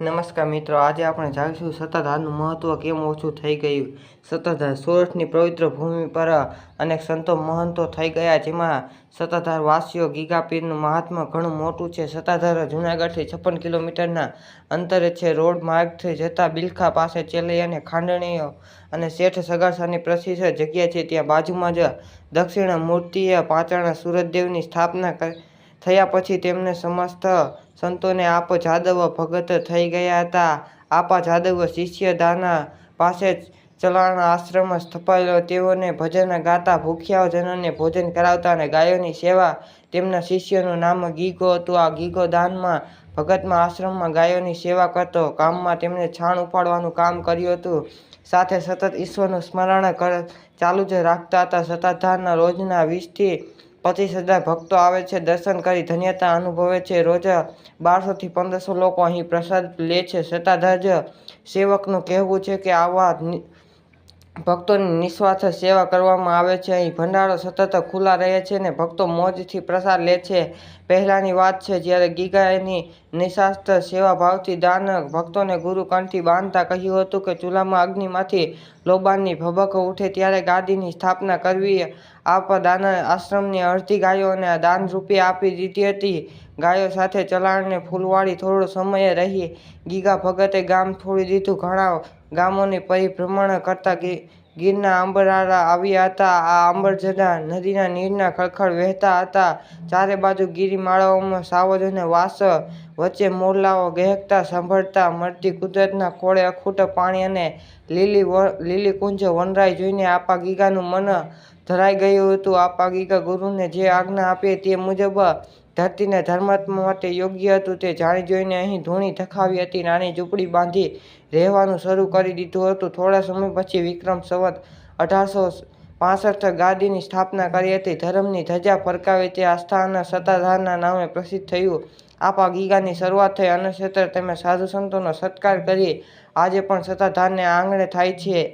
નમસ્કાર મિત્રો, આજે આપણે જાણીશું સત્તાધારનું મહત્વ કેમ ઓછું થઈ ગયું. સતાધાર સોરઠની પવિત્ર ભૂમિ પર અનેક સંતો મહંતો થઈ ગયા, જેમાં સત્તાધાર વાસીઓ ગીગાપીરનું મહાત્મા ઘણું મોટું છે. સત્તાધાર જૂનાગઢથી છપ્પન કિલોમીટરના અંતરે છે, રોડ માર્ગથી જતા બિલખા પાસે ચેલઈ અને ખાંડણીઓ અને શેઠ સગાસાની પ્રસિદ્ધ જગ્યા છે. ત્યાં બાજુમાં જ દક્ષિણ મૂર્તિએ પાંચાણા સૂરજદેવની સ્થાપના કરી થયા પછી તેમને સમસ્ત સંતોને આપ જાદવ ભગત થઈ ગયા હતા. આપા જાદવ શિષ્યદાના પાસે ચલાણા આશ્રમ સ્થપાયેલો. તેઓને ભજન ગાતા ભૂખ્યા જનોને ભોજન કરાવતા અને ગાયોની સેવા તેમના શિષ્યનું નામ ગીગો હતું. આ ગીગો દાનમાં ભગતમાં આશ્રમમાં ગાયોની સેવા કરતો. કામમાં તેમણે છાણ ઉપાડવાનું કામ કર્યું હતું. સાથે સતત ઈશ્વરનું સ્મરણ ચાલુ જ રાખતા હતા. સત્તાધારના રોજના વીસથી પચીસ હજાર ભક્તો આવે છે, દર્શન કરી ધન્યતા અનુભવે છે. રોજ બારસોથી પંદરસો લોકો અહીં પ્રસાદ લે છે. સત્તાધજ સેવકનું કહેવું છે કે આવા ભક્તોની નિસ્વાર્થ સેવા કરવામાં આવે છે. અહીં ભંડારો સતત ખુલ્લા રહે છે અને ભક્તો મોજથી પ્રસાદ લે છે. પહેલાંની વાત છે, જ્યારે ગીગાની સેવા સેવાભાવથી દાન ભક્તોને ગુરુ કંઠથી બાંધતા કહ્યું હતું કે ચૂલામાં અગ્નિમાંથી લોબાનની ભભક ઉઠે ત્યારે ગાદીની સ્થાપના કરવી આપ દાન આશ્રમની અડધી ગાયોને દાન રૂપે આપી દીધી હતી. ગાયો સાથે ચલાણને ફૂલવાળી થોડો સમય રહી. ગીગા ભગતે ગામ છોડી દીધું. ઘણા ગામોની પરિભ્રમણ કરતા ગીરના આંબરાળા આવ્યા હતા. આ આંબરજડા નદીના નીરના ખળખળ વહેતા હતા. ચારે બાજુ ગીરી માળાઓમાં સાવજ અને વાસ વચ્ચે મોરલાઓ ગહેકતા, સાંભળતા, મળતી કુદરતના ખોળે અખૂટ પાણી અને લીલી લીલી કુંજ વનરાઈ જોઈને આપા ગીગાનું મન ધરાઈ ગયું હતું. આપા ગીગા ગુરુને જે આજ્ઞા આપી તે મુજબ ધરતીને ધર્માત્મા માટે યોગ્ય હતું તે જાણી જોઈને અહીં ધૂણી ધખાવી હતી. નાની ઝૂંપડી બાંધી રહેવાનું શરૂ કરી દીધું હતું. થોડા સમય પછી વિક્રમ સંવત અઢારસો પાસઠ ગાદીની સ્થાપના કરી હતી. ધર્મની ધજા ફરકાવી તે આસ્થાના સત્તાધારના નામે પ્રસિદ્ધ થયું. આપા ગીગાની શરૂઆત થઈ અન્નક્ષેત્ર તેમજ સાધુ સંતોનો સત્કાર કરી આજે પણ સત્તાધારને આંગણે થાય છે.